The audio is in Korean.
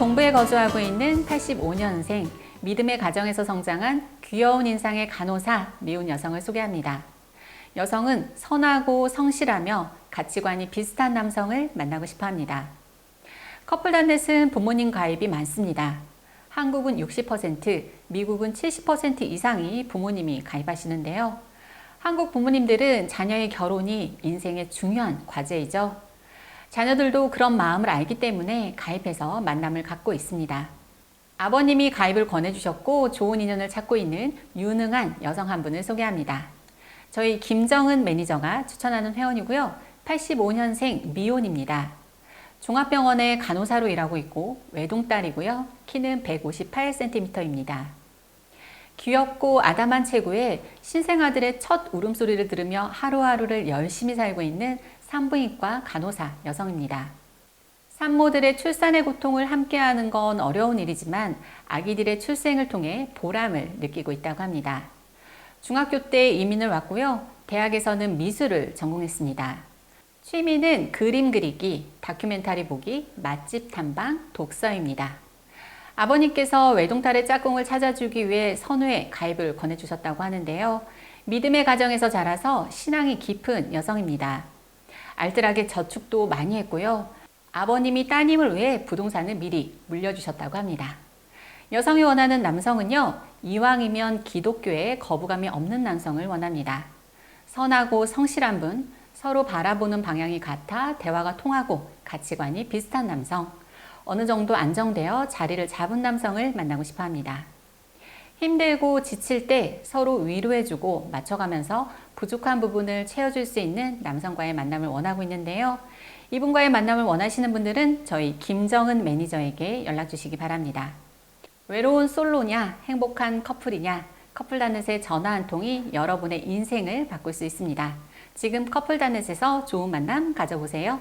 동부에 거주하고 있는 85년생 믿음의 가정에서 성장한 귀여운 인상의 간호사 미운 여성을 소개합니다. 여성은 선하고 성실하며 가치관이 비슷한 남성을 만나고 싶어 합니다. 커플 단넷은 부모님 가입이 많습니다. 한국은 60%, 미국은 70% 이상이 부모님이 가입하시는데요. 한국 부모님들은 자녀의 결혼이 인생의 중요한 과제이죠. 자녀들도 그런 마음을 알기 때문에 가입해서 만남을 갖고 있습니다. 아버님이 가입을 권해주셨고 좋은 인연을 찾고 있는 유능한 여성 한 분을 소개합니다. 저희 김정은 매니저가 추천하는 회원이고요. 85년생 미혼입니다. 종합병원의 간호사로 일하고 있고 외동딸이고요. 키는 158cm입니다. 귀엽고 아담한 체구에 신생아들의 첫 울음소리를 들으며 하루하루를 열심히 살고 있는 산부인과 간호사 여성입니다. 산모들의 출산의 고통을 함께하는 건 어려운 일이지만 아기들의 출생을 통해 보람을 느끼고 있다고 합니다. 중학교 때 이민을 왔고요. 대학에서는 미술을 전공했습니다. 취미는 그림 그리기, 다큐멘터리 보기, 맛집 탐방, 독서입니다. 아버님께서 외동딸의 짝꿍을 찾아주기 위해 선우에 가입을 권해주셨다고 하는데요. 믿음의 가정에서 자라서 신앙이 깊은 여성입니다. 알뜰하게 저축도 많이 했고요. 아버님이 따님을 위해 부동산을 미리 물려주셨다고 합니다. 여성이 원하는 남성은요, 이왕이면 기독교에 거부감이 없는 남성을 원합니다. 선하고 성실한 분, 서로 바라보는 방향이 같아 대화가 통하고 가치관이 비슷한 남성, 어느 정도 안정되어 자리를 잡은 남성을 만나고 싶어 합니다. 힘들고 지칠 때 서로 위로해주고 맞춰가면서 부족한 부분을 채워줄 수 있는 남성과의 만남을 원하고 있는데요. 이분과의 만남을 원하시는 분들은 저희 김정은 매니저에게 연락 주시기 바랍니다. 외로운 솔로냐, 행복한 커플이냐, 커플다넷의 전화 한 통이 여러분의 인생을 바꿀 수 있습니다. 지금 커플다넷에서 좋은 만남 가져보세요.